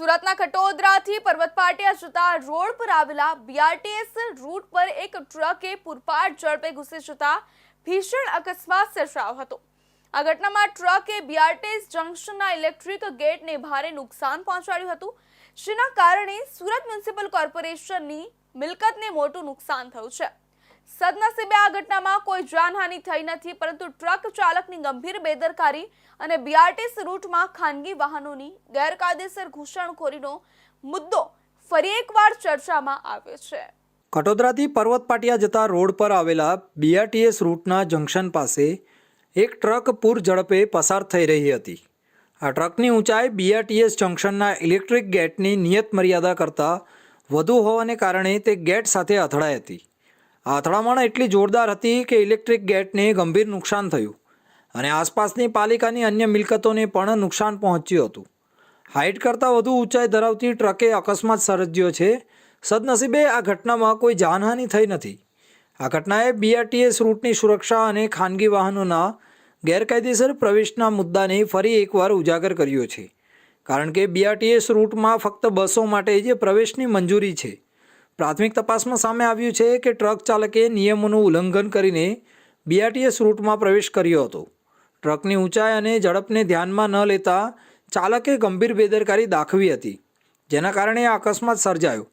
સુરતના કટોદરાથી પર્વત પાટિયા જતા રોડ પર આવેલા બીઆરટીએસ રૂટ પર એક ટ્રકે પૂરપાટ ઝડપે ઘૂસી જતા ભીષણ અકસ્માત સર્જાયો હતો. આ ઘટનામાં ટ્રકે બીઆરટીએસ જંકશનના ઇલેક્ટ્રિક ગેટને ભારે નુકસાન પહોંચાડ્યું હતું, જેના કારણે સુરત મ્યુનિસિપલ કોર્પોરેશનની મિલકતને મોટું નુકસાન થયું છે. સદનસીબે આ ઘટનામાં કોઈ જાનહાનિ થઈ નથી, પરંતુ ટ્રક ચાલકની ગંભીર બેદરકારી અને બીઆરટીએસ રૂટમાં ખાનગી વાહનોની ગેરકાયદેસર ઘૂસણખોરીનો મુદ્દો ફરી એકવાર ચર્ચામાં આવ્યો છે. કટોદરાથી પર્વત પાટિયા જતા રોડ પર આવેલા બીઆરટીએસ રૂટના જંકશન પાસે એક ટ્રક પૂર ઝડપે પસાર થઈ રહી હતી. આ ટ્રકની ઊંચાઈ બીઆરટીએસ જંકશનના ઇલેક્ટ્રિક ગેટની નિયત મર્યાદા કરતાં વધુ હોવાને કારણે તે ગેટ સાથે અથડાઈ હતી. અથડામણ એટલી જોરદાર હતી કે ઇલેક્ટ્રિક ગેટને ગંભીર નુકસાન થયું અને આસપાસની પાલિકાની અન્ય મિલકતોને પણ નુકસાન પહોંચ્યું હતું. હાઇટ કરતાં વધુ ઊંચાઈ ધરાવતી ટ્રકે અકસ્માત સર્જ્યો છે. સદનસીબે આ ઘટનામાં કોઈ જાનહાનિ થઈ નથી. આ ઘટનાએ બીઆરટીએસ રૂટની સુરક્ષા અને ખાનગી વાહનોના ગેરકાયદેસર પ્રવેશના મુદ્દાને ફરી એકવાર ઉજાગર કર્યો છે. કારણ કે બીઆરટીએસ રૂટમાં ફક્ત બસો માટે જે પ્રવેશની મંજૂરી છે. પ્રાથમિક તપાસમાં સામે આવ્યું છે કે ટ્રક ચાલકે નિયમોનું ઉલ્લંઘન કરીને બીઆરટીએસ રૂટમાં પ્રવેશ કર્યો હતો. ટ્રકની ઊંચાઈ અને ઝડપને ધ્યાનમાં ન લેતા ચાલકે ગંભીર બેદરકારી દાખવી હતી, જેના કારણે આ અકસ્માત સર્જાયો.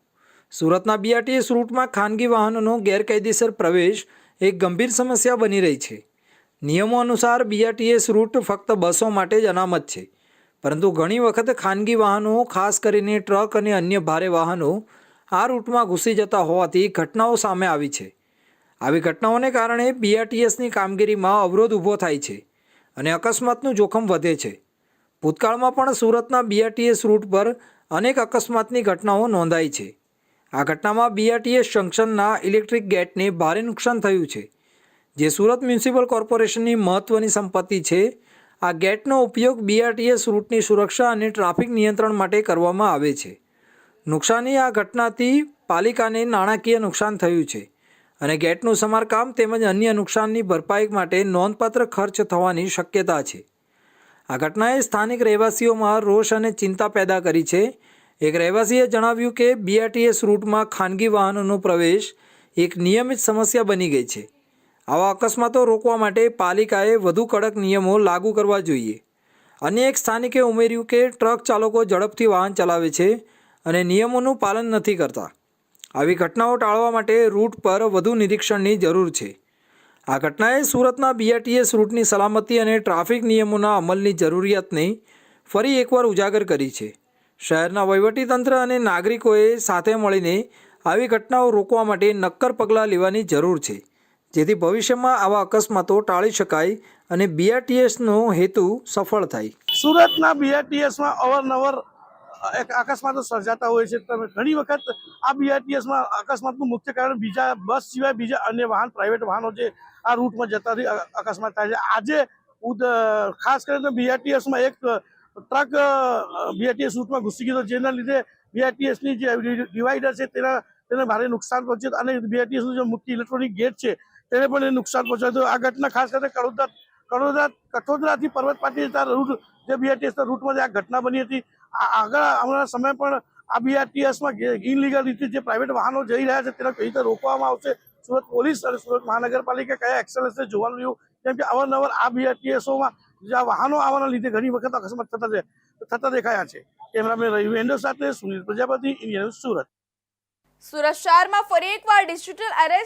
સુરતના બીઆરટીએસ રૂટમાં ખાનગી વાહનોનો ગેરકાયદેસર પ્રવેશ એક ગંભીર સમસ્યા બની રહી છે. નિયમો અનુસાર બીઆરટીએસ રૂટ ફક્ત બસો માટે જ અનામત છે, પરંતુ ઘણી વખત ખાનગી વાહનો, ખાસ કરીને ટ્રક અને અન્ય ભારે વાહનો આ રૂટમાં ઘૂસી જતા હોવાથી ઘટનાઓ સામે આવી છે. આવી ઘટનાઓને કારણે બીઆરટીએસની કામગીરીમાં અવરોધ ઊભો થાય છે અને અકસ્માતનું જોખમ વધે છે. ભૂતકાળમાં પણ સુરતના બીઆરટીએસ રૂટ પર અનેક અકસ્માતની ઘટનાઓ નોંધાઈ છે. આ ઘટનામાં બીઆરટીએસ જંક્શનના ઇલેક્ટ્રિક ગેટને ભારે નુકસાન થયું છે. જે સુરત મ્યુનિસિપલ કોર્પોરેશનની મહત્ત્વની સંપત્તિ છે, આ ગેટનો ઉપયોગ બીઆરટીએસ રૂટની સુરક્ષા અને ટ્રાફિક નિયંત્રણ માટે કરવામાં આવે છે. નુકસાની આ ઘટનાથી પાલિકાને નાણાકીય નુકસાન થયું છે અને ગેટનું સમારકામ તેમજ અન્ય નુકસાનની ભરપાઈ માટે નોંધપાત્ર ખર્ચ થવાની શક્યતા છે. આ ઘટનાએ સ્થાનિક રહેવાસીઓમાં રોષ અને ચિંતા પેદા કરી છે. એક રહેવાસીએ જણાવ્યું કે બીઆરટીએસ રૂટમાં ખાનગી વાહનોનો પ્રવેશ એક નિયમિત સમસ્યા બની ગઈ છે. આવા અકસ્માતો રોકવા માટે પાલિકાએ વધુ કડક નિયમો લાગુ કરવા જોઈએ. અન્ય એક સ્થાનિકે ઉમેર્યું કે ટ્રક ચાલકો ઝડપથી વાહન ચલાવે છે અને નિયમોનું પાલન નથી કરતા. આવી ઘટનાઓ ટાળવા માટે રૂટ પર વધુ નિરીક્ષણની જરૂર છે. આ ઘટનાએ સુરતના બીઆરટીએસ રૂટની સલામતી અને ટ્રાફિક નિયમોના અમલની જરૂરિયાતને ફરી એકવાર ઉજાગર કરી છે. શહેરના વહીવટીતંત્ર અને નાગરિકોએ સાથે મળીને આવી ઘટનાઓ રોકવા માટે નક્કર પગલાં લેવાની જરૂર છે. જેથી ભવિષ્યમાં આવા અકસ્માતો ટાળી શકાય અને બીઆરટીએસનો હેતુ સફળ થાય. સુરતના બીઆરટીએસમાં અવારનવાર અકસ્માતો સર્જાતા હોય છે. તમે ઘણી વખત આ બીઆરટીએસમાં અકસ્માતનું મુખ્ય કારણ બીજા બસ સિવાય બીજા અન્ય વાહન પ્રાઇવેટ વાહનો જે આ રૂટમાં જતા અ- અકસ્માત થાય છે. આજે ખાસ કરીને બીઆરટીએસમાં એક ટ્રક બીઆરટીએસ રૂટમાં ઘૂસી ગયો જેના લીધે બીઆરટીએસની જે ડિવાઈડર છે તેના, તેને ભારે નુકસાન પહોંચ્યું અને બીઆરટીએસનું જે મુખ્ય ઇલેક્ટ્રોનિક ગેટ છે તેને પણ નુકસાન પહોંચાડ્યું. આ ઘટના ખાસ કરીને કડોદરા કડોદરા, કઠોદરાથી પર્વત પાટી જતા રૂટ, જે બીઆરટીએસના રૂટમાં જે આ ઘટના બની હતી આગળ આવનારા સમય પણ આ બીઆરટીએસમાં ઇનલીગલ રીતે જે પ્રાઇવેટ વાહનો જઈ રહ્યા છે તેને કઈ રીતે રોકવામાં આવશે? સુરત પોલીસ અને સુરત મહાનગરપાલિકા કયા એક્શન જોવાનું રહ્યું? કેમ કે અવારનવાર આ બીઆરટીએસઓમાં જે વાહનો આવવાના લીધે ઘણી વખત અકસ્માત થતા થતા દેખાયા છે. કેમેરામેન વેન્ડો સાથે સુનિલ પ્રજાપતિ ઇન્ડિયન સુરત. સુરત શહેરમાં ફરી એકવાર ડિજિટલ એરેસ્ટ